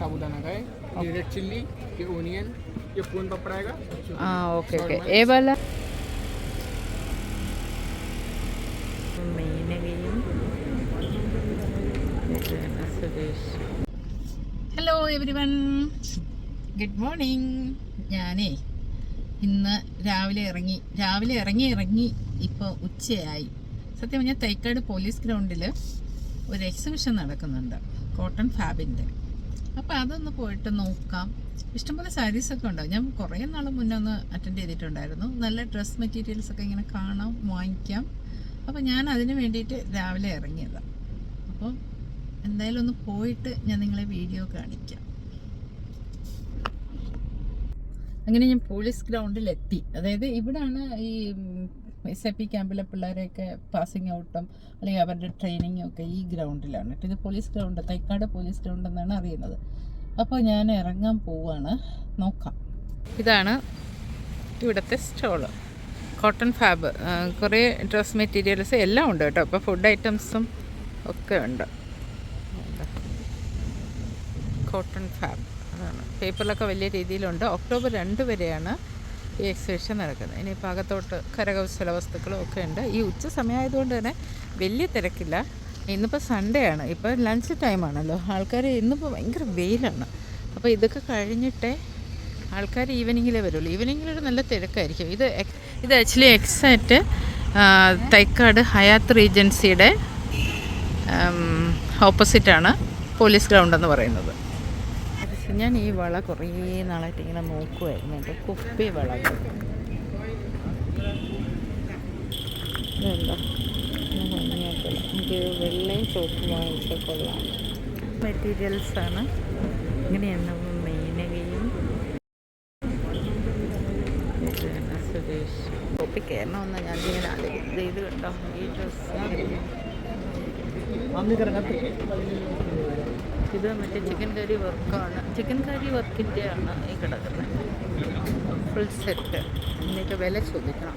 साबुदाना का है ये रेड चिल्ली ये ओनियन ये पून पपड़ा आएगा ആ ഓക്കെ ഓക്കെ ഏ വാല മീനകയും Suresh hello everyone good morning ഞാനേ ഇന്ന് രാവിലെ ഇറങ്ങി രാവിലെ ഇറങ്ങി ഇറങ്ങി ഇപ്പോൾ ഉച്ചയായി സത്യം പറഞ്ഞാൽ തൈക്കാട് പോലീസ് ഗ്രൗണ്ടിൽ ഒരു എക്സിബിഷൻ നടക്കുന്നുണ്ട് കോട്ടൺ ഫാബിൻ്റെ അപ്പോൾ അതൊന്ന് പോയിട്ട് നോക്കാം. ഇഷ്ടംപോലെ സാരീസൊക്കെ ഉണ്ടാവും ഞാൻ കുറേ നാൾ മുന്നേ ഒന്ന് അറ്റൻഡ് ചെയ്തിട്ടുണ്ടായിരുന്നു. നല്ല ഡ്രസ് മെറ്റീരിയൽസ് ഒക്കെ ഇങ്ങനെ കാണാം വാങ്ങിക്കാം. അപ്പോൾ ഞാൻ അതിന് വേണ്ടിയിട്ട് രാവിലെ ഇറങ്ങിയതാണ് അപ്പോൾ എന്തായാലും ഒന്ന് പോയിട്ട് ഞാൻ നിങ്ങളെ വീഡിയോ കാണിക്കാം. അങ്ങനെ ഞാൻ പോലീസ് ഗ്രൗണ്ടിലെത്തി അതായത് ഇവിടാണ് ഈ എസ് എ പി ക്യാമ്പിലെ പിള്ളേരെയൊക്കെ പാസിങ് ഔട്ടും അല്ലെങ്കിൽ അവരുടെ ട്രെയിനിങ്ങും ഒക്കെ ഈ ഗ്രൗണ്ടിലാണ് ഇത് police ground Thycaud police ground എന്നാണ് അറിയുന്നത്. അപ്പോൾ ഞാൻ ഇറങ്ങാൻ പോവാണ്. നോക്കാം. ഇതാണ് ഇവിടുത്തെ സ്റ്റോൾ കോട്ടൺ ഫാബ് കുറേ ഡ്രസ് മെറ്റീരിയൽസ് എല്ലാം ഉണ്ട് കേട്ടോ. അപ്പോൾ ഫുഡ് ഐറ്റംസും ഒക്കെ ഉണ്ട്. കോട്ടൺ ഫാബ് അതാണ്. പേപ്പറിലൊക്കെ വലിയ രീതിയിലുണ്ട്. ഒക്ടോബർ രണ്ട് വരെയാണ് ഈ എക്സിബിഷൻ നടക്കുന്നത്. ഇനി അകത്തോട്ട് കരകൗശല വസ്തുക്കളും ഒക്കെ ഉണ്ട് ഈ ഉച്ച സമയമായതുകൊണ്ട് തന്നെ വലിയ തിരക്കില്ല. ഇന്നിപ്പോൾ സൺഡേ ആണ്. ഇപ്പോൾ ലഞ്ച് ടൈമാണല്ലോ ആൾക്കാർ ഇന്നിപ്പോൾ ഭയങ്കര വെയിലാണ്. അപ്പോൾ ഇതൊക്കെ കഴിഞ്ഞിട്ടേ ആൾക്കാർ ഈവനിങ്ങിലേ വരുള്ളൂ. ഈവനിങ്ങിലൊരു നല്ല തിരക്കായിരിക്കും. ഇത് ഇത് ആക്ച്വലി എക്സാക്റ്റ് തൈക്കാട് ഹയാത്ത് റീജൻസിയുടെ ഓപ്പോസിറ്റാണ് പോലീസ് ഗ്രൗണ്ട് എന്ന് പറയുന്നത്. ഞാൻ ഈ വള കുറേ നാളായിട്ട് ഇങ്ങനെ നോക്കുമായിരുന്നു എന്റെ കുപ്പി വള. എനിക്ക് വെള്ളയും ചോപ്പും വാങ്ങിച്ചാൽ കൊള്ളാം. മെറ്റീരിയൽസാണ് ഇങ്ങനെയാണ് മെയിനകയും. സുരേഷ്? ഷോപ്പിൽ കയറണമെന്ന് ഞാൻ ഇങ്ങനെ ഇത് കണ്ടോ? ഈ ഡ്രസ്സ് ഇത് മറ്റേ ചിക്കൻ കറി വർക്കാണ് ചിക്കൻ കറി വർക്കിന്റെ ആണ് ഈ കിടക്കുന്നത്. ഫുൾ സെറ്റ് എന്നിട്ട് വില ചോദിക്കണം.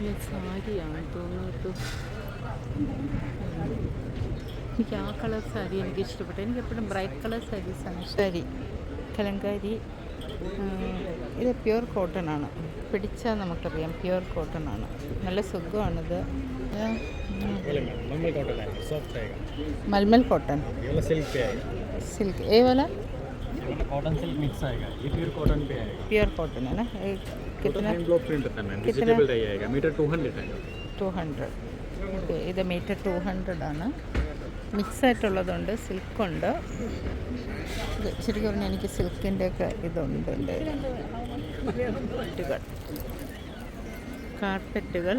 നല്ല സാരിയാണ് തോന്നുന്നു എനിക്ക് ആ കളർ സാരി എനിക്ക് ഇഷ്ടപ്പെട്ടു എനിക്ക് എപ്പോഴും ബ്രൈറ്റ് കളർ സാരീസാണ് സാരി കലങ്കാരി ആ, ഇത് പ്യുവർ കോട്ടൺ ആണ് പിടിച്ചാൽ നമുക്കറിയാം പ്യുവർ കോട്ടൺ ആണ് നല്ല സുഖമാണിത് ഇത്, ഉം, मलमल कॉटन है सॉफ्ट रहेगा മൽമൽ കോട്ടൺ ये वाला सिल्क पे आएगा सिल्क ए वाला ये वाला कॉटन सिल्क मिक्स आएगा ये प्योर कॉटन पे आएगा प्योर कॉटन है ना ये कितना हैंड ब्लॉक प्रिंट होता है मैम कितना? डिजिटल रही आएगा मीटर टू हंड्रेड है ടു ഹൺഡ്രഡ് ഓക്കെ ഇത് മീറ്റർ ടു ഹൺഡ്രഡ് ആണ് മിക്സ് ആയിട്ടുള്ളതുണ്ട് സിൽക്കുണ്ട് ഇത് ശരിക്കും പറഞ്ഞാൽ എനിക്ക് സിൽക്കിൻ്റെ ഒക്കെ ഇതുണ്ട് എൻ്റെ കാർപ്പറ്റുകൾ കാർപ്പറ്റുകൾ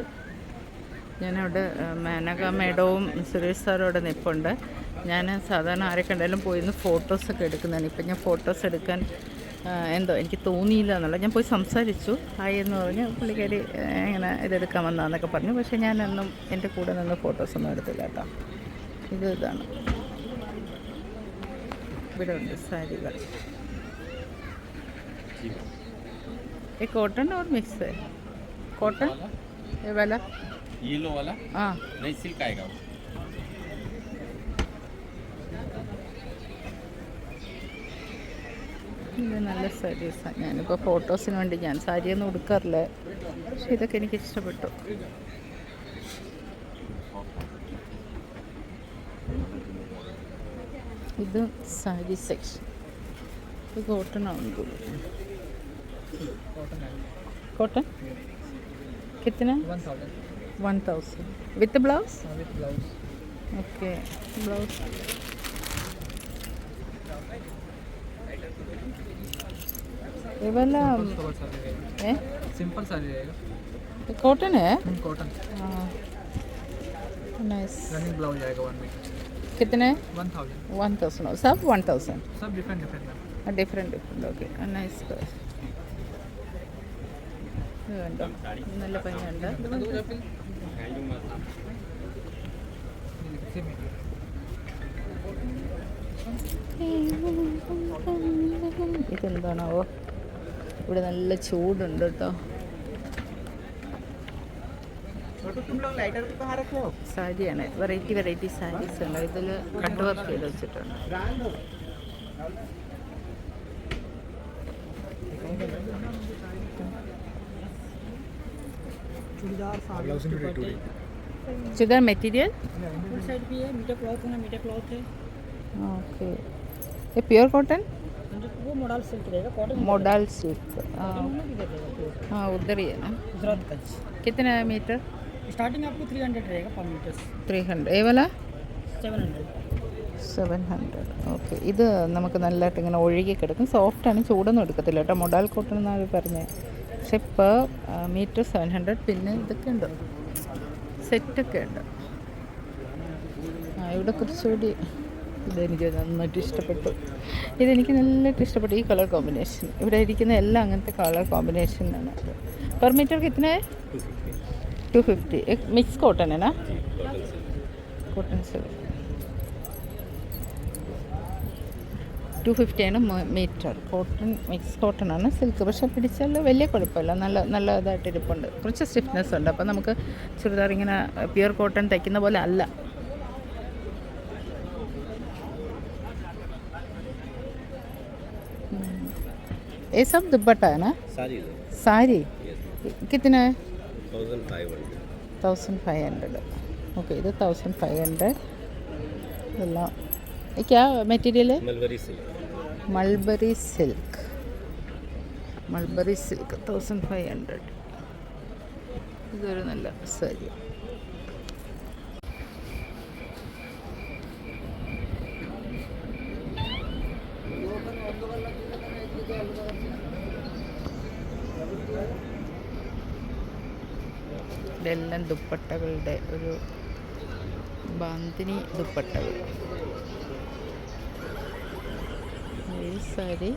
ഞാനവിടെ ആ, മേനക മേഡവും സുരേഷ് സാറും അവിടെ നിൽപ്പുണ്ട് ഞാൻ സാധാരണ ആരെ കണ്ടാലും പോയി നിന്ന് ഫോട്ടോസൊക്കെ എടുക്കുന്നതാണ് ഇപ്പം ഞാൻ ഫോട്ടോസ് എടുക്കാൻ ആ, എന്തോ എനിക്ക് തോന്നിയില്ല എന്നുള്ള ഞാൻ പോയി സംസാരിച്ചു ഹായ് എന്ന് പറഞ്ഞ് പുള്ളിക്കാരി ആ, ഇങ്ങനെ ഇതെടുക്കാൻ വന്നാന്നൊക്കെ പറഞ്ഞു പക്ഷേ ഞാനൊന്നും എൻ്റെ കൂടെ നിന്ന് ഫോട്ടോസൊന്നും എടുത്തില്ല കേട്ടോ ഇത് ഇതാണ് ഇവിടെ ഉണ്ട് സാരികൾ ये कॉटन और मिक्स है कॉटन ये वाला येलो वाला हाँ नहीं सिल्क आएगा वो ഇത് നല്ല സാരീസാണ് ഞാനിപ്പോൾ ഫോട്ടോസിന് വേണ്ടി ഞാൻ സാരിയൊന്നും ഉടുക്കാറില്ല. പക്ഷെ ഇതൊക്കെ എനിക്ക് ഇഷ്ടപ്പെട്ടു. ഇത് സാരി സെക്ഷൻ ഇത് കോട്ടൺ ആവുന്നു cotton കിത്തന one thousand with blouse okay blouse ये वाला है सिंपल साड़ी रहेगा कॉटन है कॉटन हाँ नाइस रनिंग ब्लाउज आएगा वन मीटर कितने वन थाउजेंड वन थाउजेंड सब वन थाउजेंड सब different different ma'am different different okay nice ഇത് കണ്ടോ ഇത് നല്ല ഭംഗിയുണ്ട് ഇതെന്താണാവോ? ഇവിടെ നല്ല ചൂടുണ്ട് കേട്ടോ. സാരിയാണ്. വെറൈറ്റി വെറൈറ്റി സാരീസ് ഉണ്ട്. ഇതിൽ കട്ട് വർക്ക് ചെയ്ത് വെച്ചിട്ടുണ്ട്. ചുരിദാർ മെറ്റീരിയൽ ഓക്കെ ये प्योर कॉटन वो मॉडल सिल्क रहेगा कॉटन मोडाल सिल्क हाँ भी दे देगा हाँ उधर ही है ना गुजरात कच्छ कितना है मीटर स्टार्टिंग आपको थ्री हंड्रेड रहेगा पर मीटर ത്രീ ഹൺഡ്രഡ് ഏ വില seven hundred seven hundred okay ഇത് നമുക്ക് നല്ലതായിട്ട് ഇങ്ങനെ ഒഴുകി കിടക്കും സോഫ്റ്റാണ് ചൂടൊന്നും എടുക്കത്തില്ല കേട്ടോ മൊഡാൽ കോട്ടൺ എന്നാണ് പറഞ്ഞത് പക്ഷെ ഇപ്പോൾ മീറ്റർ സെവൻ ഹൺഡ്രഡ് പിന്നെ ഇതൊക്കെ ഉണ്ട് സെറ്റൊക്കെ ഉണ്ട് ആ ഇവിടെ കുറച്ചുകൂടി ഇതെനിക്ക് നന്നായിട്ട് ഇഷ്ടപ്പെട്ടു. ഇതെനിക്ക് നല്ലതായിട്ട് ഇഷ്ടപ്പെട്ടു ഈ കളർ കോമ്പിനേഷൻ. ഇവിടെ ഇരിക്കുന്ന എല്ലാം അങ്ങനത്തെ കളർ കോമ്പിനേഷനാണ് പെർ മീറ്റർക്ക് ഇത്ര ടു ഫിഫ്റ്റി മിക്സ് കോട്ടൺ ആണ്? കോട്ടൺ സിൽക്ക് ടു ഫിഫ്റ്റിയാണ് മീറ്റർ കോട്ടൺ മിക്സ് കോട്ടൺ ആണ് സിൽക്ക് പക്ഷെ പിടിച്ചാൽ വലിയ കുഴപ്പമില്ല. നല്ല നല്ല ഇതായിട്ട് ഇരിപ്പുണ്ട്. കുറച്ച് സ്റ്റിഫ്നെസ് ഉണ്ട്. അപ്പോൾ നമുക്ക് ചുരിദാർ ഇങ്ങനെ പ്യുവർ കോട്ടൺ തയ്ക്കുന്ന പോലെ അല്ല. ये सब दुपट्टा है ना सारी सारी कितना है thousand five hundred thousand five hundred okay ഇത് തൗസൻഡ് ഫൈവ് ഹൺഡ്രഡ് ഇതെല്ലാം ക്യാ material mulberry silk mulberry silk mulberry silk thousand five hundred ഇതൊരു നല്ല സാരി ഇതെല്ലാം ദുപ്പട്ടകളുടെ ഒരു ബാന്തിനി ദുപ്പട്ടകൾ ഈ സാരി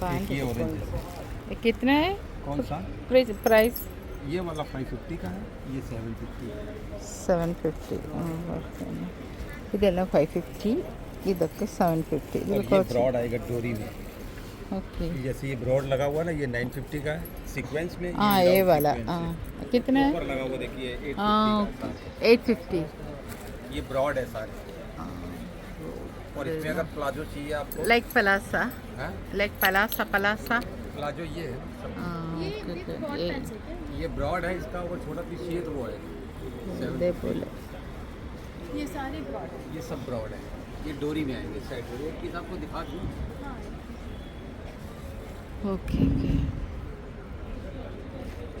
पैंट ये orange दुपट्टा। ये कितना है कौन सा प्राइस प्राइस ये वाला फाइव फिफ्टी का है ये सेवन फिफ्टी സെവൻ ഫിഫ്റ്റി ഇതെല്ലാം ഫൈവ് ഫിഫ്റ്റി इधर सेवन फिफ्टी ब्रॉड आएगा डोरी में। ओके। जैसे ये ब्रॉड लगा हुआ ना ये नाइन फिफ्टी का सीक्वेंस में हाँ ये वाला हाँ। कितना है? लगा हुआ देखिए हाँ एट फिफ्टी ये ब्रॉड है सारे। और इसमें अगर प्लाजो चाहिए आपको? Like Palasa like Palasa Palasa palazzo ये है। ये ब्रॉड है इसका वो छोटा पीस चाहिए तो वो है। ये सारे ब्रॉड ये सब ब्रॉड है। ये डोरी में आएंगे साइड डोरी एक पीस आपको दिखा दूँ ഓക്കെ ഓക്കെ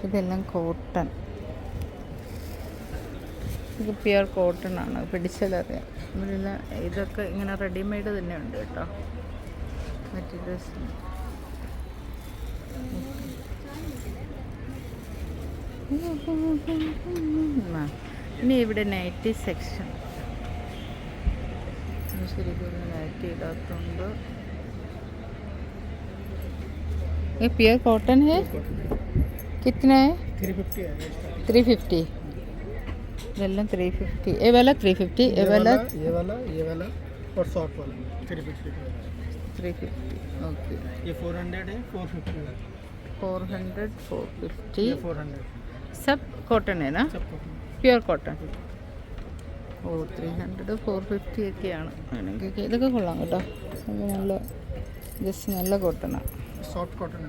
ഇതെല്ലാം കോട്ടൺ ഇത് പ്യുർ കോട്ടൺ ആണ് പിടിച്ചാലറിയാം ഇവിടെയുള്ള ഇതൊക്കെ ഇങ്ങനെ റെഡിമെയ്ഡ് തന്നെ ഉണ്ട് കേട്ടോ മെറ്റീരിയൽസ് ഇനി ഇവിടെ നൈറ്റി സെക്ഷൻ ശരിക്കും നൈറ്റി ഇടാത്തുണ്ട് ये प्योर कॉटन है कितना है थ्री फिफ्टी है ത്രീ ഫിഫ്റ്റി ഇതെല്ലാം ത്രീ ഫിഫ്റ്റി ഏ വില ത്രീ ഫിഫ്റ്റി ഏ വില ये वाला ये वाला और शॉर्ट वाला three fifty three fifty okay ये फोर हंड्रेड है फोर फिफ्टी है ഫോർ ഹൺഡ്രഡ് ഫോർ ഫിഫ്റ്റി ये फोर हंड्रेड സബ് കോട്ടൺ है ना सबको pure cotton oh three hundred four fifty ഒക്കെയാണ്. അങ്ങനെയൊക്കെ ഇതൊക്കെ കൊള്ളാം കേട്ടോ. ഇത് നല്ല ജസ്റ്റ് നല്ല കോട്ടണാണ് soft cotton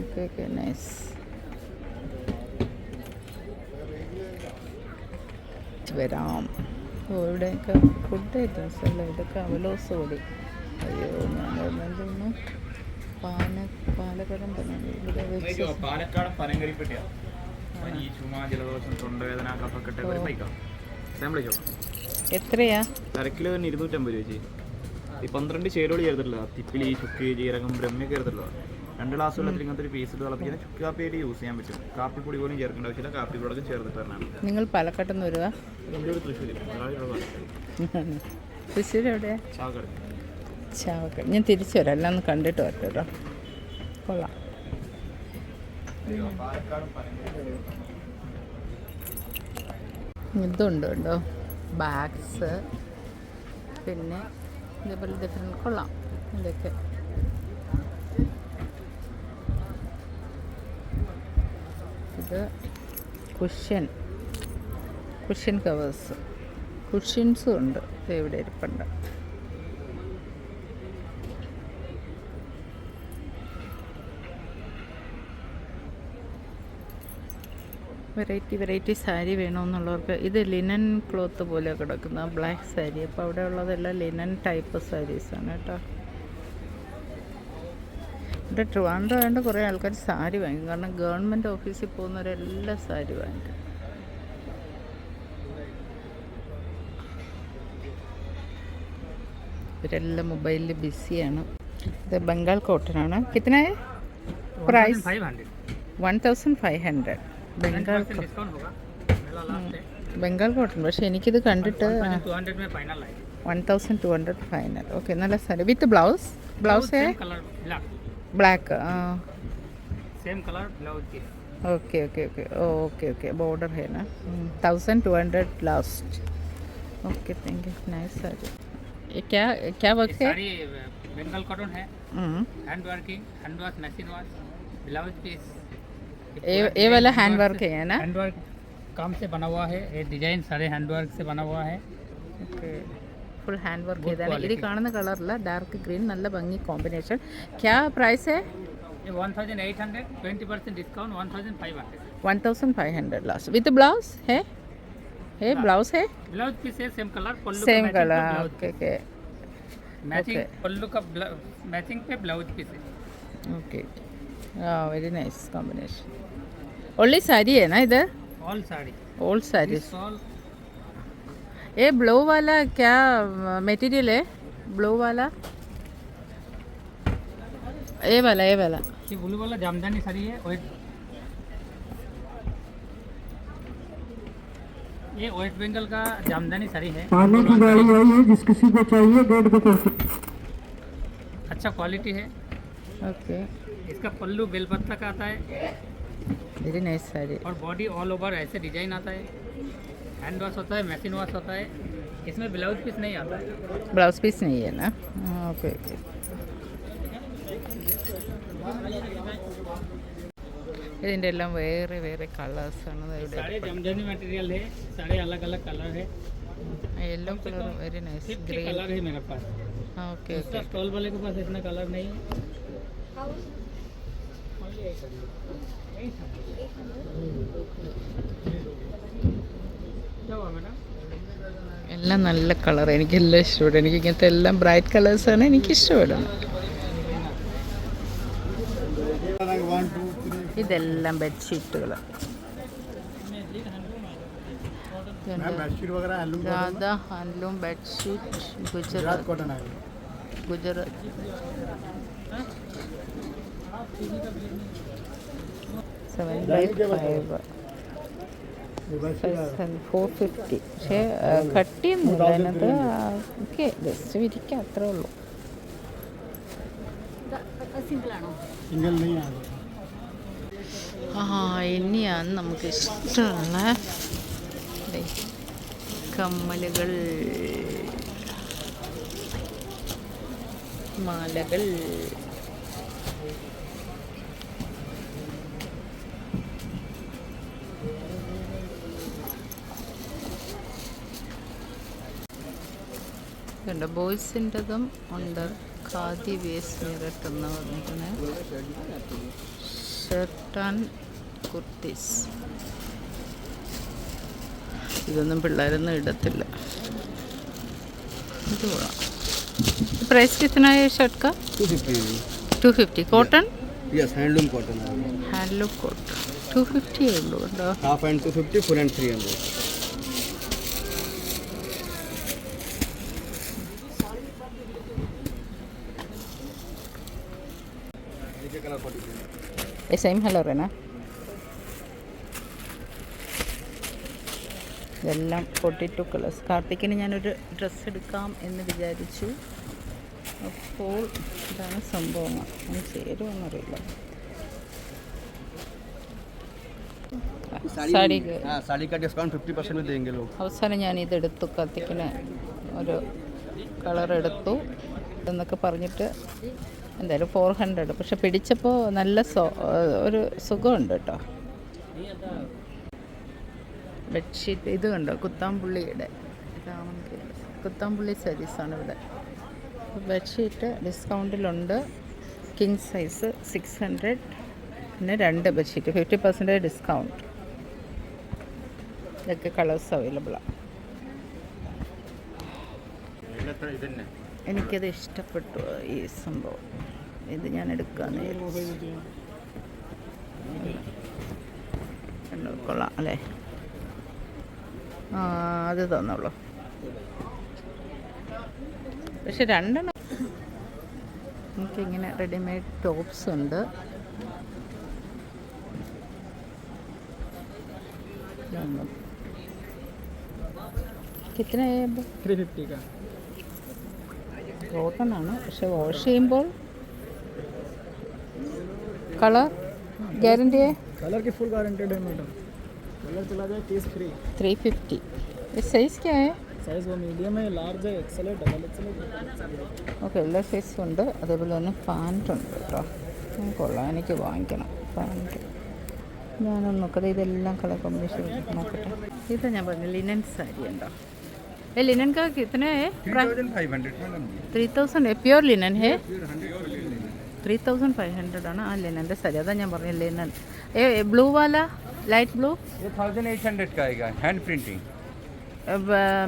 okay okay nice വരാം. ഓ ഇവിടെയൊക്കെ ഫുഡ് ഐറ്റംസ് അല്ല? ഇതൊക്കെ അവലോസ് കൂടി അയ്യോ ഞാൻ തോന്നുന്നു പാല പാലക്കാടൻ പറഞ്ഞു ഇവിടെ പാലക്കാട് പനങ്കരിപ്പെട്ടിയാണ് പനി ചുമ ജലദോഷം തൊണ്ടവേദന കഫക്കെട്ട് ഒരു ബൈക്കാണ് സാമ്പിൾ ചോക്കാം എത്രയാ? അര കിലോ തന്നെ ഇരുന്നൂറ്റമ്പത് രൂപ ചേച്ചി. ഈ പന്ത്രണ്ട് ചേരുവളി ചേർത്തിട്ടുള്ള തിപ്പിലി ചുക്ക് ജീരകം ബ്രഹ്മയൊക്കെ ചേർത്തിട്ടുള്ള രണ്ട് ഗ്ലാസ് വെള്ളത്തിൽ ഇങ്ങനത്തെ ഒരു പീസ് തിളപ്പിക്കുന്ന ചുക്ക് കാപ്പിയായിട്ട് യൂസ് ചെയ്യാൻ പറ്റും. കാപ്പിപ്പൊടി പോലും ചേർക്കേണ്ട ആവശ്യമില്ല. കാപ്പിപ്പൊടി ചേർത്തിട്ട് തരണം നിങ്ങൾ പാലക്കാട്ടിൽ നിന്ന് എന്റെ ഒരു തൃശ്ശൂർ എവിടെയാ ചാവക്കാട്. ഞാൻ തിരിച്ചു വരാം. എല്ലാം ഒന്ന് കണ്ടിട്ട് വരട്ടെ കൊള്ളാം. ഇതുണ്ട് കേട്ടോ. ബാഗ്സ് പിന്നെ ഇതേപോലെ ഡിഫറെന്റ് കൊള്ളാം. ഇതൊക്കെ. ഇത് കുഷ്യൻ കുഷ്യൻ കവേഴ്സ് കുഷ്യൻസും ഉണ്ട്. ഇവിടെ ഇരിപ്പുണ്ട്? വെറൈറ്റി വെറൈറ്റി സാരി വേണമെന്നുള്ളവർക്ക് ഇത് ലിനൻ ക്ലോത്ത് പോലെ കിടക്കുന്ന ബ്ലാക്ക് സാരി. അപ്പോൾ അവിടെ ഉള്ളതെല്ലാം ലിനൻ ടൈപ്പ് സാരീസാണ് കേട്ടോ. ഇവിടെ ട്രിവാൻഡ്രം ആയതുകൊണ്ട് കുറേ ആൾക്കാർ സാരി വാങ്ങും കാരണം ഗവൺമെന്റ് ഓഫീസിൽ പോകുന്നവരെല്ലാം സാരി വാങ്ങിക്കും. ഇവരെല്ലാം മൊബൈലിൽ ബിസിയാണ്. ഇത് ബംഗാൾ കോട്ടനാണ്. കിട്ടുന്നത് price one thousand five hundred Bengal കോ- डिस्काउंट होगा मेरा लास्ट है ബംഗാൾ കോട്ടൺ പക്ഷേ എനിക്കിത് കണ്ടിട്ട് टू हंड्रेड में फाइनल आएगी one thousand two hundred final okay നല്ല sari with blouse blouse same colour black black ആ सेम कलर ब्लाउज की okay okay okay okay okay border है ना thousand two hundred last okay thank you nice sari ये क्या क्या work है सारी बंगाल कॉटन है hmm, hand working hand wash machine wash blouse piece ये ये वाला हैंड वर्क है ना हैंड वर्क काम से बना हुआ है ये डिजाइन सारे हैंड वर्क से बना हुआ है okay full hand work Good ചെയ്താണ് ഇത് quality. കാണുന്ന കളറില്ല ഡാർക്ക് ഗ്രീൻ നല്ല ഭംഗി കോമ്പിനേഷൻ ക്യാ പ്രൈസ് है ये one thousand eight hundred twenty percent discount one thousand five hundred one thousand five hundred last with blouse है है ब्लाउज है ब्लाउज पीस है same colour pallu same colour okay okay matching Okay. Pallu का matching पे blouse piece है okay हाँ very nice combination only sari है ना इधर all sari old saris this all ये ब्लो वाला क्या मटेरियल है ब्लो वाला ये वाला ये वाला ये ब्लू वाला जामदानी साड़ी है वेट ये वेस्ट बंगाल का जामदानी साड़ी है पानी की गाड़ी आई है जिस किसी को चाहिए डेढ़ बजे अच्छा क्वालिटी है। ओके इसका पल्लू बेलपत्ता का आता है वेरी नाइस साड़ी और बॉडी ऑल ओवर ऐसे डिजाइन आता है हैंड वॉश होता है मशीन वॉश होता है इसमें ब्लाउज पीस नहीं आता है ब्लाउज पीस नहीं है ना ओके ओके ഇതിൻ്റെ എല്ലാം വേറെ വേറെ കളേഴ്സാണ് ഇവിടെ सारे जामदानी मटेरियल है सारे अलग अलग कलर है yellow colour very nice fifty green colour है मेरे पास ഓക്കെ दूसरा ഓക്കെ स्टॉल वाले के पास इतना कलर नहीं है क्या हुआ मैडम എല്ലാം നല്ല കളർ. എനിക്ക് എല്ലാം ഇഷ്ടപ്പെടും. എനിക്ക് ഇങ്ങനത്തെ എല്ലാം ബ്രൈറ്റ് കളേഴ്സാണ് എനിക്ക് ഇഷ്ടപ്പെടും ഇതെല്ലാം ബെഡ്ഷീറ്റുകൾ രാധാ ഹാൻഡ്ലൂം ബെഡ്ഷീറ്റ് ഗുജറാത്ത്. ഗുജറാത്ത് പക്ഷേ കട്ടിയൊന്നുമില്ല അതിനകത്ത് ഓക്കെ ജസ്റ്റ് വിരിക്കാം അത്രേ ഉള്ളൂ. ആ ഇനിയാണ് നമുക്ക് ഇഷ്ടമുള്ള കമ്മലുകൾ. മാലകൾ. ഉണ്ട്. ബോയ്സിന്റെതും ഉണ്ട്. ഖാദി വേസ് നിരട്ടെന്ന് പറഞ്ഞിരിക്കുന്നത് ഷർട്ട് ആൻഡ് കുർത്തീസ് ഇതൊന്നും പിള്ളേരൊന്നും ഇടത്തില്ല. ഇത് കൊള്ളാം. പ്രൈസ് കിട്ടുന്ന shirt two fifty cotton yes handloom cotton handloom cotton 250 है लोग हाफ एंड 250 फुल एंड 300 ಏ ಸೇಮ್ ಹಲವರೇನಾ എല്ലാം ഫോർട്ടി ടു കളേഴ്സ് കാർത്തിക്കിന് ഞാനൊരു ഡ്രസ്സ് എടുക്കാം എന്ന് വിചാരിച്ചു. അപ്പോൾ ഇതാണ് സംഭവം. അങ്ങനെ ചേരുമെന്നറിയില്ല അവസാനം ഞാൻ ഇതെടുത്തു കാർത്തിക്കിന് ഒരു കളർ എടുത്തു. എന്നൊക്കെ പറഞ്ഞിട്ട് എന്തായാലും ഫോർ ഹൺഡ്രഡ് പക്ഷെ പിടിച്ചപ്പോൾ നല്ല സോ ഒരു സുഖമുണ്ട് കേട്ടോ. ബെഡ്ഷീറ്റ് ഇത് കണ്ടോ? കുത്താമ്പുള്ളിയുടെ കുത്താമ്പുള്ളി സരീസാണ് ഇവിടെ. ബെഡ്ഷീറ്റ് ഡിസ്കൗണ്ടിലുണ്ട് കിങ് സൈസ് സിക്സ് ഹൺഡ്രഡ് പിന്നെ രണ്ട് ബെഡ്ഷീറ്റ് ഫിഫ്റ്റി പെർസെന്റേജ് ഡിസ്കൗണ്ട് ഇതൊക്കെ കളേഴ്സ് അവൈലബിളാണ് എനിക്കത് ഇഷ്ടപ്പെട്ടു ഈ സംഭവം ഇത് ഞാൻ എടുക്കാന്ന് വിചാരിച്ചു. കണ്ടോ, കൊള്ളാം അല്ലേ ആ അത് തന്നുള്ളൂ പക്ഷെ രണ്ടെണ്ണം എനിക്കിങ്ങനെ റെഡിമെയ്ഡ് ടോപ്സ് ഉണ്ട് ഇതൊന്നും. കിത്തന थ्री फिफ्टी का കോട്ടൺ ആണ് പക്ഷെ വാഷ് ചെയ്യുമ്പോൾ കളർ ഗ്യാരണ്ടി कलर की फुल गारंटेड है मैडम कलर चला जाए तीस फ्री ത്രീ ഫിഫ്റ്റി സൈസ് क्या है साइज वो मीडियम है लार्ज है एक्सल है डबल एक्सल है ഓക്കെ എല്ലാ സൈസും ഉണ്ട് അതേപോലെ തന്നെ പാൻറ് ഉണ്ട് കേട്ടോ ഉം, കൊള്ളാം എനിക്ക് വാങ്ങിക്കണം പാൻറ് ഞാനൊന്ന് നോക്കട്ടെ ഇതെല്ലാം കളർ കോമ്പിനേഷൻ നോക്കട്ടെ ഇത് ഞാൻ പറഞ്ഞു ലിനൻ സാരി ഉണ്ടോ ये लिनन का कितने है? Three three thousand pure three thousand three thousand है? ഹൺഡ്രഡ് ആണ് ആ ലിനൻ്റെ സാരി അതാ ഞാൻ പറഞ്ഞത് ലിനൻ ഏ ബ്ലൂ വാല light blue thousand eight hundred का आएगा हैंड प्रिंटिंग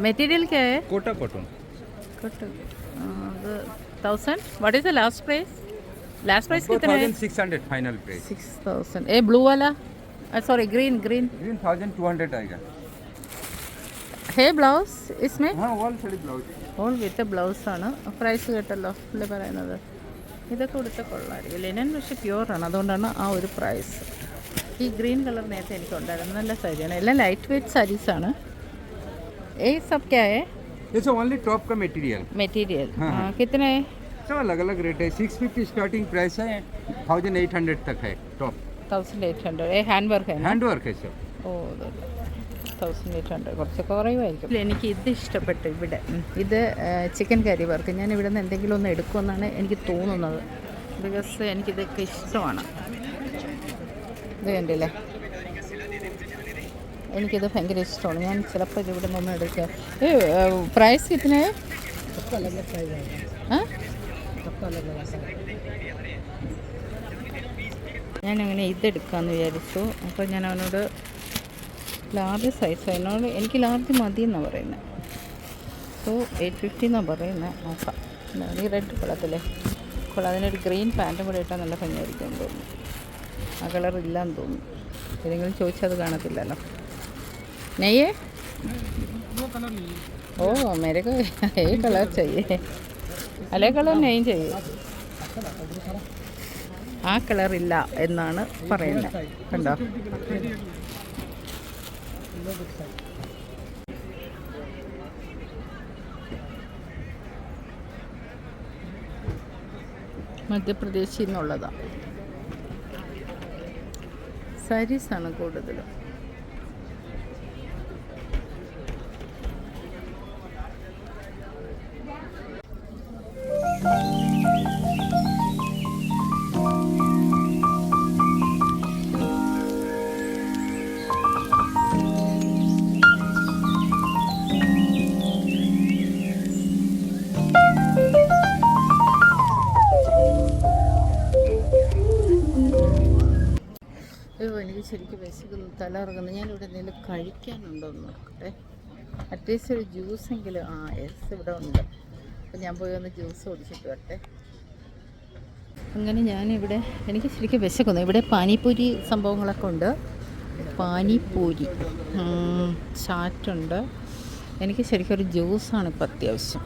മെറ്റീരിയൽ क्या है? Kota cotton. Kota thousand what is the last price last price कितना है? 4600 फाइनल प्राइस 6000 ए ब्लू वाला? सॉरी ग्रीन ग्रीन ग्रीन 1200 आएगा। है ब्लाउज इसमें हाँ all sari blouse all with ബ്ലൗസാണ് price കേട്ടല്ലോ പുള്ളി പറയുന്നത് ഇതൊക്കെ കൊടുത്ത കൊള്ളായിരിക്കും ലിനൻ പക്ഷേ പ്യുവറാണ് അതുകൊണ്ടാണ് ആ ഒരു പ്രൈസ് ഈ ഗ്രീൻ കളർ നേരത്തെ എനിക്ക് ഉണ്ടായിരുന്നു നല്ല സാരിയാണ് എല്ലാം ലൈറ്റ് വെയ്റ്റ് സാരീസാണ് ഏ സബ് ക്യാ है ये सब ओनली टॉप का मटेरियल मटेरियल हाँ, हाँ, हाँ। कितने है सब अलग अलग रेट है सिक्स फिफ्टी स्टार्टिंग प्राइस है थाउजेंड एट हंड्रेड तक है टॉप തൗസൻഡ് എയ്റ്റ് ഹൺഡ്രഡ് ഏ ഹാൻഡ് വർക്ക് ആണ് हैंड वर्क है सब ഓ തൗസൻഡ് എയ്റ്റ് ഹൺഡ്രഡ് കുറച്ച് കുറയുമായിരിക്കും. എനിക്ക് ഇത് ഇഷ്ടപ്പെട്ടു ഇവിടെ. ഇത് ചിക്കൻ കറി വർക്ക് ഞാൻ ഇവിടെ നിന്ന് എന്തെങ്കിലും ഒന്ന് എടുക്കുമെന്നാണ് എനിക്ക് തോന്നുന്നത്. ബിക്കോസ് എനിക്കിതൊക്കെ ഇഷ്ടമാണ്. ഇത് കണ്ടില്ലേ? എനിക്കിത് ഭയങ്കര ഇഷ്ടമാണ്. ഞാൻ ചിലപ്പോൾ ഇത് ഇവിടെ നിന്ന് എടുക്കുക ഏ പ്രൈസ് ഇതിന്? ഞാനങ്ങനെ ഇതെടുക്കാമെന്ന് വിചാരിച്ചു. അപ്പോൾ ഞാൻ അവനോട് ലാർജ് സൈസ് അതിനോട് എനിക്ക് ലാർജ് മതി എന്നാണ് പറയുന്നത് സോ എയ്റ്റ് ഫിഫ്റ്റി എന്നാണ് പറയുന്നത് നോക്കാം ഈ റെഡ് കൊള്ളത്തില്ലേ? കൊള്ളാം. അതിനൊരു ഗ്രീൻ പാന്റും കൂടെ ഇട്ടാൽ നല്ല ഭംഗിയായിരിക്കും തോന്നുന്നു. ആ കളർ ഇല്ലാന്ന് തോന്നുന്നു. ഏതെങ്കിലും ചോദിച്ചാൽ അത് കാണത്തില്ലല്ലോ. നെയ്യേ? ഓ മേരെ ഏ കളർ ചെയ്യേ. അല്ലേ കളർ നെയ്യും ചെയ്യേ. ആ കളറില്ല എന്നാണ് പറയുന്നത് കണ്ടോ? മധ്യപ്രദേശിൽ നിന്നുള്ളതാണ് സാരീസാണ് കൂടുതലും. അയ്യോ എനിക്ക് ശരിക്കും വിശക്കുന്നു. തല ഇറങ്ങുന്നു ഞാനിവിടെ എന്തെങ്കിലും കഴിക്കാനുണ്ടോ എന്ന് നോക്കട്ടെ. അറ്റ്ലീസ്റ്റ് ഒരു ജ്യൂസെങ്കിലും ആ എസ് ഇവിടെ ഉണ്ട്. അപ്പം ഞാൻ പോയി ഒന്ന് ജ്യൂസ് കുടിച്ചിട്ട് വരട്ടെ. അങ്ങനെ ഞാനിവിടെ എനിക്ക് ശരിക്കും വിശക്കുന്നു. ഇവിടെ പാനിപ്പൂരി സംഭവങ്ങളൊക്കെ ഉണ്ട്. പാനിപ്പൂരി. ചാറ്റുണ്ട്. എനിക്ക് ശരിക്കും ഒരു ജ്യൂസാണ് ഇപ്പോൾ അത്യാവശ്യം.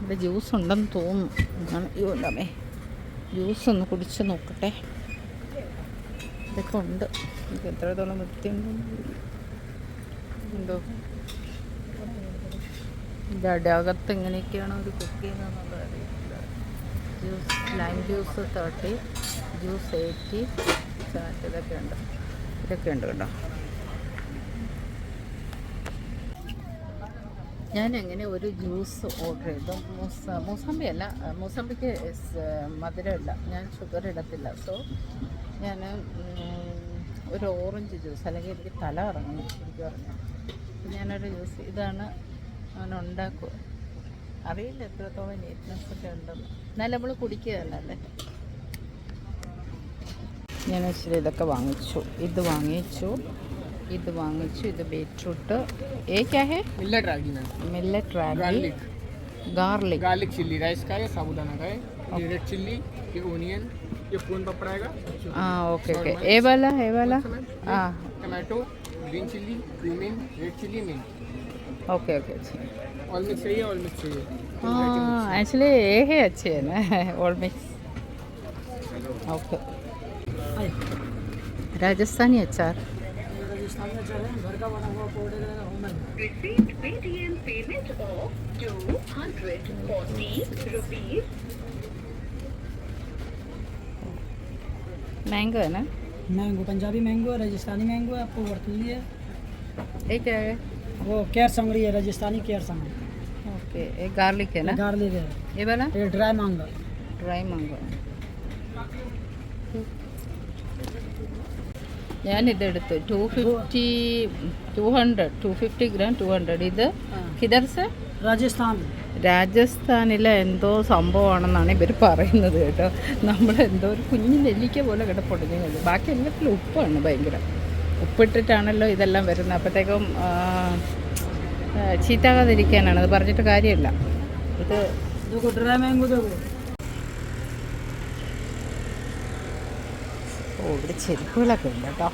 ഇവിടെ ജ്യൂസ് ഉണ്ടെന്ന് തോന്നുന്നു. അയ്യോ ഉണ്ടാമേ ജ്യൂസ് ഒന്ന് കുടിച്ച് നോക്കട്ടെ. ഇതൊക്കെ ഉണ്ട് ഇത് എത്രത്തോളം വൃത്തിയുണ്ടോ എന്തോ? ഇതിന്റെ അകത്ത് എങ്ങനെയൊക്കെയാണോ അവർ കുക്ക് ചെയ്യുന്നതെന്നുള്ളത് അറിയില്ല. Juice lime juice thirty juice eighty ഇതൊക്കെ ഉണ്ട് ഇതൊക്കെ ഉണ്ട് കേട്ടോ. ഞാൻ എങ്ങനെ ഒരു ജ്യൂസ് ഓർഡർ ചെയ്തു? മൂസ മൂസമ്പി അല്ല മൂസമ്പിക്ക് മധുരമില്ല. ഞാൻ ഷുഗർ ഇടത്തില്ല. സോ ഞാൻ ഒരു ഓറഞ്ച് ജ്യൂസ് അല്ലെങ്കിൽ എനിക്ക് തല ഇറങ്ങുന്നു ശരിക്കും പറഞ്ഞു അപ്പം ഞാനൊരു ജ്യൂസ് ഇതാണ് അവൻ ഉണ്ടാക്കുക അറിയില്ല എത്രത്തോളം നീറ്റ്നെസ് ഒക്കെ ഉണ്ടെന്ന് എന്നാലും നമ്മൾ കുടിക്കുകയല്ലേ ഞാൻ ഇച്ചിരി ഇതൊക്കെ വാങ്ങിച്ചു ഇത് വാങ്ങിച്ചു ഇത് വാങ്ങിച്ചു ഇത് ബീറ്റ്റൂട്ട് ഏ ക്യാ ഹേ millet ragi ma'am millet ragi Garlic. Garlic garlic chilli rice का है साबुदाना का है ये रेड चिल्ली ये ओनियन ये पपड़ा आएगा हाँ ओके ओके ए वाला ए वाला हाँ tomato green chilli क्रीमिन red chilli mint okay okay all mix चाहिए ऑल मिक्स चाहिए हाँ एक्चुअली ये है अच्छे है ना ऑल मिक्स ओके राजस्थानी अचार payment of 240 rupees. मैंगो है ना मैंगो पंजाबी मैंगो है राजस्थानी मैंगो है आपको वर्तली है ये क्या है वो केयर संगड़ी है राजस्थानी केयर संगड़ी ओके ये गार्लिक है ना गार्लिक है ये वाला ये ड्राई मांगो dry mango ഞാനിതെടുത്തു two fifty two hundred two fifty gram two hundred ഇത് കിതർ സെ राजस्थान രാജസ്ഥാനിലെ എന്തോ സംഭവമാണെന്നാണ് ഇവർ പറയുന്നത് കേട്ടോ. നമ്മളെന്തോ ഒരു കുഞ്ഞു നെല്ലിക്ക പോലെ കിടപ്പൊടിഞ്ഞത് ബാക്കി എല്ലാത്തിലും ഉപ്പാണ് ഭയങ്കര. ഉപ്പിട്ടിട്ടാണല്ലോ ഇതെല്ലാം വരുന്നത്. അപ്പോഴത്തേക്കും ചീത്താകാതിരിക്കാനാണ്. അത് പറഞ്ഞിട്ട് കാര്യമില്ല. ഇത് ഓ ഇവിടെ ചെരുപ്പുകളൊക്കെ ഉണ്ട് കേട്ടോ.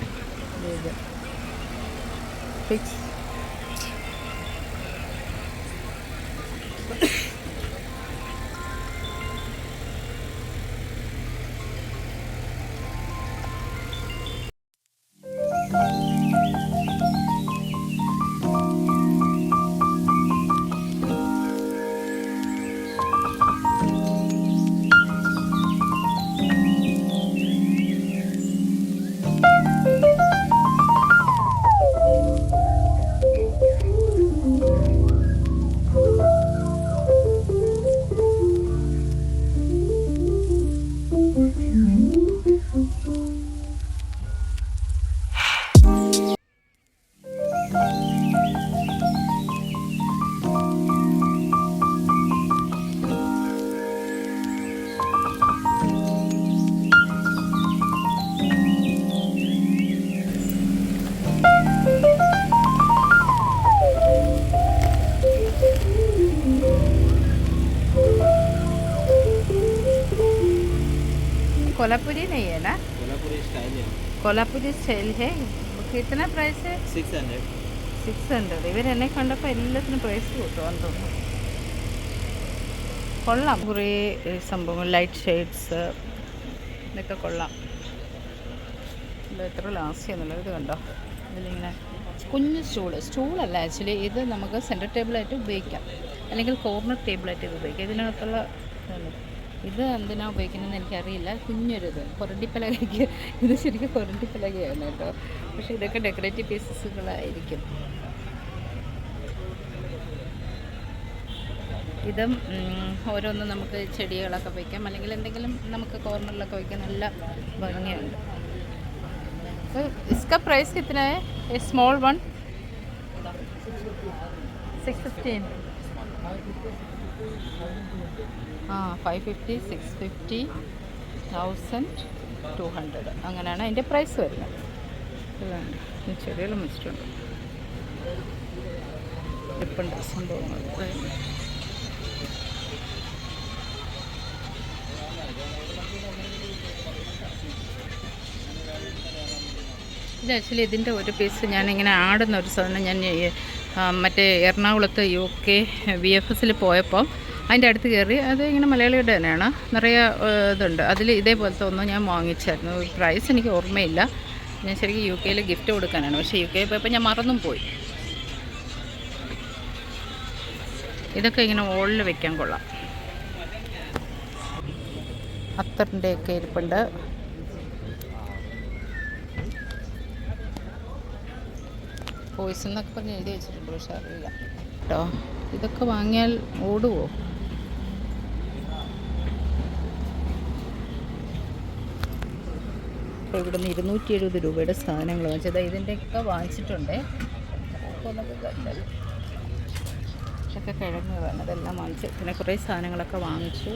കോലാപ്പൂരി സ്റ്റൈൽ ഹേ കിട്ടുന്ന price six hundred six hundred ഇവരെന്നെ കണ്ടപ്പോൾ എല്ലാത്തിനും പ്രൈസ് കൂട്ടുമെന്ന് തോന്നുന്നു. കൊള്ളാം. കുറേ സംഭവങ്ങൾ ലൈറ്റ് ഷെയ്ഡ്സ് ഇതൊക്കെ കൊള്ളാം. ഇത് എത്ര ലാസ്റ്റ് എന്നുള്ളത് ഇത് കണ്ടോ? ഇതിലിങ്ങനെ കുഞ്ഞ് സ്റ്റൂൾ സ്റ്റൂളല്ല ആക്ച്വലി ഇത് നമുക്ക് സെന്റർ ടേബിളായിട്ട് ഉപയോഗിക്കാം. അല്ലെങ്കിൽ കോർണർ ടേബിളായിട്ട് ഉപയോഗിക്കാം. ഇതിനകത്തുള്ള ഇത് എന്തിനാണ് ഉപയോഗിക്കുന്നതെന്ന് എനിക്കറിയില്ല കുഞ്ഞൊരു ഇത് കൊരണ്ടിപ്പലകയ്ക്ക് ഇത് ശരിക്കും കൊരണ്ടിപ്പലകയാണ് കേട്ടോ പക്ഷേ ഇതൊക്കെ ഡെക്കറേറ്റീവ് പീസസുകളായിരിക്കും ഇതും ഉം, ഓരോന്നും നമുക്ക് ചെടികളൊക്കെ വയ്ക്കാം അല്ലെങ്കിൽ എന്തെങ്കിലും നമുക്ക് കോർണറിലൊക്കെ വയ്ക്കാൻ നല്ല ഭംഗിയുണ്ട് तो इसका प्राइस कितना है ये स्मॉल वन സിക്സ് ഫിഫ്റ്റീൻ ആ five fifty six fifty thousand two hundred അങ്ങനെയാണ് അതിന്റെ പ്രൈസ് വരുന്നത്. ഇതുണ്ട്. ഈ ചെടികളും വെച്ചിട്ടുണ്ട് ഇരിപ്പുണ്ട് സംഭവങ്ങൾ ഇത് ആക്ച്വലി ഇതിന്റെ ഒരു പീസ് ഞാനിങ്ങനെ ആടുന്ന ഒരു സാധനം ഞാൻ മറ്റേ എറണാകുളത്ത് യു കെ വി എഫ് എസിൽ പോയപ്പം അതിന്റെ അടുത്ത് കയറി അത് ഇങ്ങനെ മലയാളിയുടെ തന്നെയാണ്. നിറയെ ഇതുണ്ട്. അതിൽ ഇതേപോലത്തെ ഒന്നും ഞാൻ വാങ്ങിച്ചായിരുന്നു. പ്രൈസ് എനിക്ക് ഓർമ്മയില്ല. ഞാൻ ശരിക്കും യു കെയിൽ ഗിഫ്റ്റ് കൊടുക്കാനാണ്. പക്ഷേ യു കെയിൽ പോയപ്പോൾ ഞാൻ മറന്നും പോയി. ഇതൊക്കെ ഇങ്ങനെ ഓളിൽ വെക്കാൻ കൊള്ളാം. അത്തറിന്റെയൊക്കെ ഇരിപ്പുണ്ട്. പോയിസൺ എന്നൊക്കെ പറഞ്ഞ് എഴുതി വെച്ചിട്ടുണ്ട് പക്ഷെ അറിയില്ല. കേട്ടോ ഇതൊക്കെ വാങ്ങിയാൽ ഓടുവോ? അപ്പോൾ ഇവിടെ നിന്ന് ഇരുന്നൂറ്റി എഴുപത് രൂപയുടെ സാധനങ്ങൾ വാങ്ങിച്ചത് ഇതിന്റെയൊക്കെ വാങ്ങിച്ചിട്ടുണ്ട്. ഇതൊക്കെ. കിഴങ്ങ് കിഴങ്ങുകളാണ് അതെല്ലാം വാങ്ങിച്ചു. പിന്നെ കുറേ സാധനങ്ങളൊക്കെ വാങ്ങിച്ചു.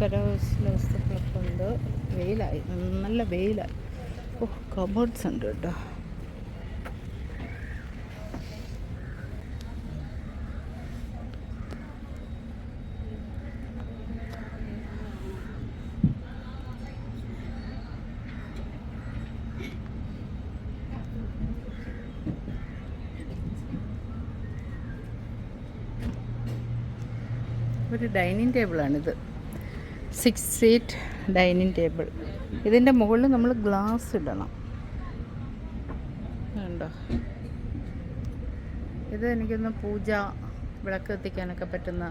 കരകൗശല വസ്തുക്കളൊക്കെ ഉണ്ട്. വെയിലായി. നല്ല വെയിലായി. ഓ കബോർഡ്സ് ഉണ്ട് കേട്ടോ. ഒരു dining ടേബിളാണിത്. Six seat dining table. ഇതിന്റെ മുകളിൽ നമ്മൾ ഗ്ലാസ് ഇടണം. ഉണ്ടോ ഇത് എനിക്കൊന്ന് പൂജ വിളക്ക് എത്തിക്കാനൊക്കെ പറ്റുന്ന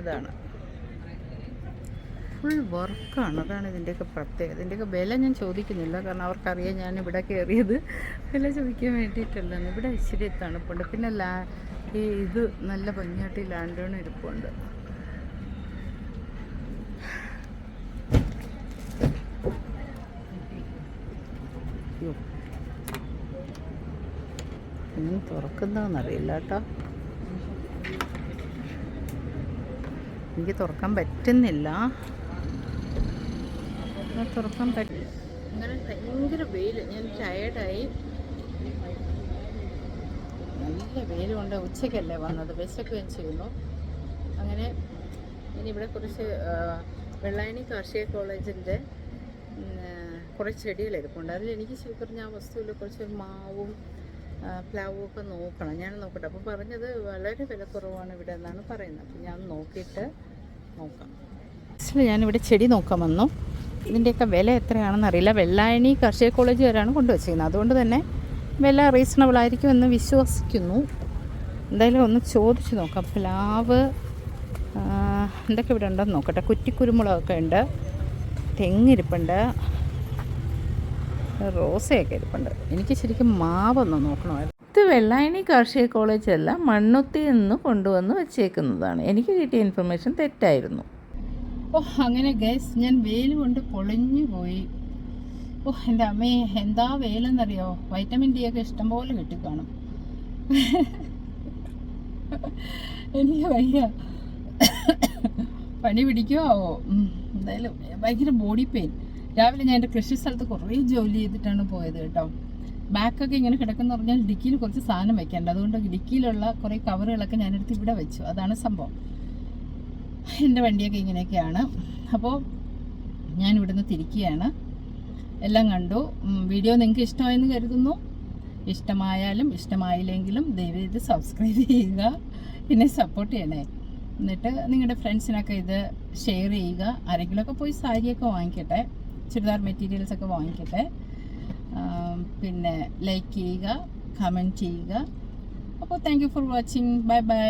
ഇതാണ്. ഫുൾ വർക്കാണ് അതാണ് ഇതിന്റെയൊക്കെ പ്രത്യേകത. ഇതിന്റെയൊക്കെ വില ഞാൻ ചോദിക്കുന്നില്ല. കാരണം അവർക്കറിയാം ഞാൻ ഇവിടെ കയറിയത് വില ചോദിക്കാൻ വേണ്ടിയിട്ടുണ്ടെന്ന് ഇവിടെ ഇച്ചിരി തണുപ്പുണ്ട്. പിന്നെ ലാ ഈ ഇത് നല്ല ഭംഗിയായിട്ട് ഈ ഇരിപ്പുണ്ട് അയ്യോ ഇനി തുറക്കുന്നതെന്നറിയില്ല കേട്ടോ. എനിക്ക് തുറക്കാൻ പറ്റുന്നില്ല. തുറക്കാൻ ഭയങ്കര വെയിൽ ഞാൻ ടയേർഡായി നല്ല വെയിലുണ്ട് കൊണ്ട് ഉച്ചയ്ക്കല്ലേ വന്നത്? വിശക്കുകയും ചെയ്യുന്നു. അങ്ങനെ ഇനി ഇവിടെ കുറച്ച് വെള്ളായണി കാർഷിക കോളേജിന്റെ കുറച്ച് ചെടികൾ ഇരിപ്പുണ്ട് അതിൽ എനിക്ക് ശരിക്കും പറഞ്ഞാൽ ആ വസ്തുവിൽ കുറച്ച് മാവും ആ, പ്ലാവും ഒക്കെ നോക്കണം. ഞാൻ നോക്കട്ടെ. അപ്പോൾ പറഞ്ഞത് വളരെ വില കുറവാണ് ഇവിടെ എന്നാണ് പറയുന്നത്. അപ്പോൾ ഞാൻ നോക്കിയിട്ട് നോക്കാം. ഞാനിവിടെ ചെടി നോക്കാൻ വന്നു. ഇതിന്റെയൊക്കെ വില എത്രയാണെന്ന് അറിയില്ല. വെള്ളായണി കാർഷിക വരെയാണ് കൊണ്ടുവച്ചിരിക്കുന്നത്. അതുകൊണ്ട് തന്നെ വില റീസണബിൾ ആയിരിക്കും എന്ന് വിശ്വസിക്കുന്നു. എന്തായാലും ഒന്ന് ചോദിച്ച് നോക്കാം. പ്ലാവ് എന്തൊക്കെ ഇവിടെ ഉണ്ടെന്ന് നോക്കട്ടെ. കുറ്റിക്കുരുമുളകൊക്കെ ഉണ്ട്. തെങ്ങിരിപ്പുണ്ട്. റോസയൊക്കെ ഇരിപ്പുണ്ട്. എനിക്ക് ശരിക്കും മാവൊന്ന് നോക്കണമായിരുന്നു. ഇത് വെള്ളായണി കാർഷിക കോളേജ് അല്ല മണ്ണുത്തി നിന്ന് കൊണ്ടുവന്ന് വെച്ചേക്കുന്നതാണ്. എനിക്ക് കിട്ടിയ ഇൻഫർമേഷൻ തെറ്റായിരുന്നു. ഓ അങ്ങനെ ഗൈസ് ഞാൻ വെയിൽ കൊണ്ട് പൊളിഞ്ഞു പോയി. ഓ എന്റെ അമ്മേ എന്താ വെയിലെന്നറിയോ? വൈറ്റമിൻ ഡി ഒക്കെ ഇഷ്ടംപോലെ കിട്ടിക്കാണും. എനിക്ക് വയ്യ. പനി പിടിക്കുമോ ആവോ എന്തായാലും ഭയങ്കര ബോഡി പെയിൻ രാവിലെ ഞാൻ എന്റെ കൃഷി സ്ഥലത്ത് കുറേ ജോലി ചെയ്തിട്ടാണ് പോയത് കേട്ടോ. ബാക്കൊക്കെ ഇങ്ങനെ കിടക്കുന്ന പറഞ്ഞാൽ ഡിക്കിയിൽ കുറച്ച് സാധനം വെക്കേണ്ട അതുകൊണ്ട് ഡിക്കിയിലുള്ള കുറേ കവറുകളൊക്കെ ഞാനെടുത്ത് ഇവിടെ വെച്ചു. അതാണ് സംഭവം. എന്റെ വണ്ടിയൊക്കെ ഇങ്ങനെയൊക്കെയാണ്. അപ്പോൾ ഞാൻ ഇവിടുന്ന് തിരിക്കുകയാണ്. എല്ലാം കണ്ടു. വീഡിയോ നിങ്ങൾക്ക് ഇഷ്ടമായെന്ന് കരുതുന്നു. ഇഷ്ടമായാലും ഇഷ്ടമായില്ലെങ്കിലും ദയവേത് സബ്സ്ക്രൈബ് ചെയ്യുക. പിന്നെ സപ്പോർട്ട് ചെയ്യണേ. എന്നിട്ട് നിങ്ങളുടെ ഫ്രണ്ട്സിനൊക്കെ ഇത് ഷെയർ ചെയ്യുക. ആരെങ്കിലുമൊക്കെ പോയി സാരിയൊക്കെ വാങ്ങിക്കട്ടെ. ചുരിദാർ മെറ്റീരിയൽസ് ഒക്കെ വാങ്ങിക്കട്ടെ. പിന്നെ ലൈക്ക് ചെയ്യുക കമന്റ് ചെയ്യുക. അപ്പോൾ thank you for watching bye bye